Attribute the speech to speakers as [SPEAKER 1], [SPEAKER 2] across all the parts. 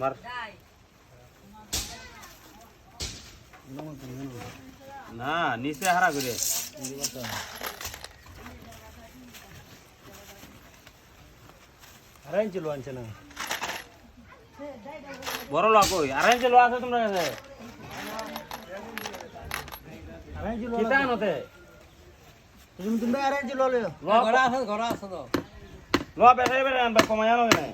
[SPEAKER 1] মার। না নিচে হারা করে।
[SPEAKER 2] আড়াই ইঞ্চি লো আনছে না।
[SPEAKER 1] বড় লোক কই আড়াই ইঞ্চি লো আছে তোমরা কাছে?
[SPEAKER 2] আড়াই ইঞ্চি লো
[SPEAKER 1] কিতা নতে
[SPEAKER 2] তুমি তুমি আড়াই ইঞ্চি লো লিও
[SPEAKER 1] লো ঘরে আছে ঘরে আছে তো লো বেশাই বেশাই আনবা কমাই আনো কেন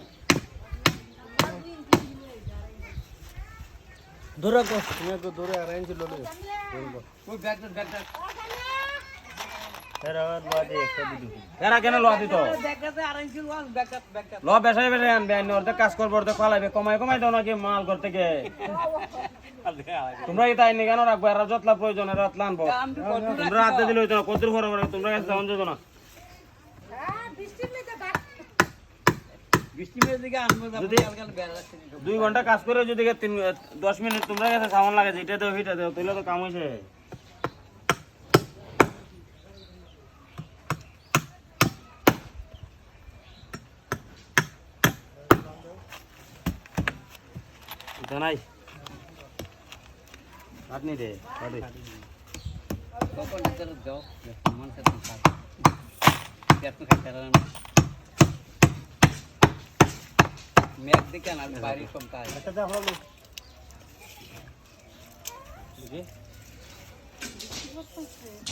[SPEAKER 2] দূরে কো তুমি একটু দূরে আড়াই ইঞ্চি লো লিও এরা লো দিয়ে একটা দিদি
[SPEAKER 1] এরা কেন লো দিত? লো বেশাই বেশাই আনবে আইন অর্ধেক কাজ করব অর্ধেক পালাইবে কমাই কমাই দাও নাকি মাল করতে গে তোমরা এটা আইনি কেন রাখব? এরা যতলা প্রয়োজন এরা যতলা আনব। তোমরা হাতে দিলে হইতো না কদ্দুর করে তোমরা কাছে যাওয়ান যেত না। দুই ঘণ্টা কাজ করে যদি তিন দশ মিনিট তোমরা কাছে সামান লাগে যেটা দেও সেটা দেও তাহলে তো কাম হয়েছে এটা নাই। আপনি দে কাটে।
[SPEAKER 2] একটা দাও হলো।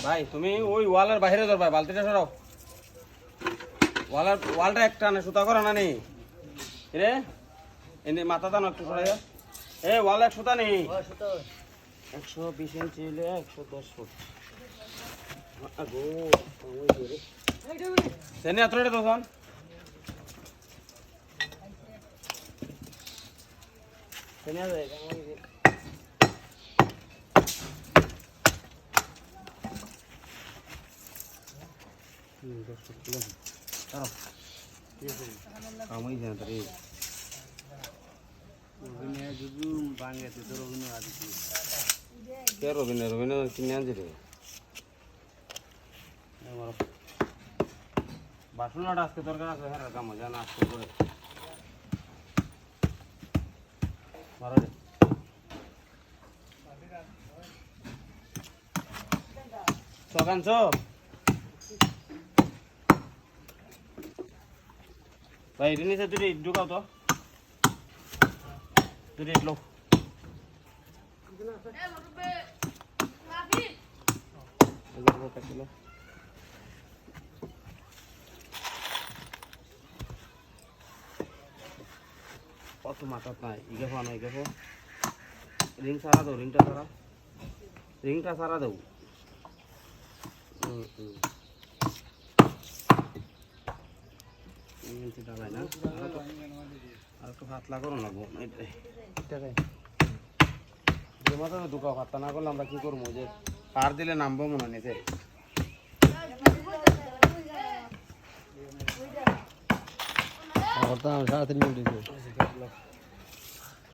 [SPEAKER 1] ভাই তুমি ওই ওয়ালের বাইরে ধরবা বালতিটা সরাও। ওয়ালের ওয়ালটা একটা না সুতা করা না। নেই রে এনে মাথা দানো একটু সরাই এ ওয়াল এক সুতা নেই। একশো বিশ ইঞ্চি হলে একশো দশ ফুট। সেনে এত রেটে তখন সেনে আমি জানি তারে
[SPEAKER 2] বাঙ্গাতে তো রবিন আদি
[SPEAKER 1] কে? রবিনে রবিনে কিনে আনছি রে বাসনটা আজকে দরকার আছে হ্যাঁ কাম জানা আজকে করে মারো রে। সকান সব। ভাই রিনি সে তুই ঢুকাও তো। তুই লো কত মাথা নাই ইগে ফানো ইগে ফো রিং সারা দাও, রিংটা সারা। রিংটা সারা দাও। হুম হুম ডালাই না আর একটু- হাত লাগানো লাগবো যে মাথা দুকা হাতটা না করলে আমরা যে পার দিলে নামবো মনে
[SPEAKER 2] নিতে সাড়ে তিন মিনিট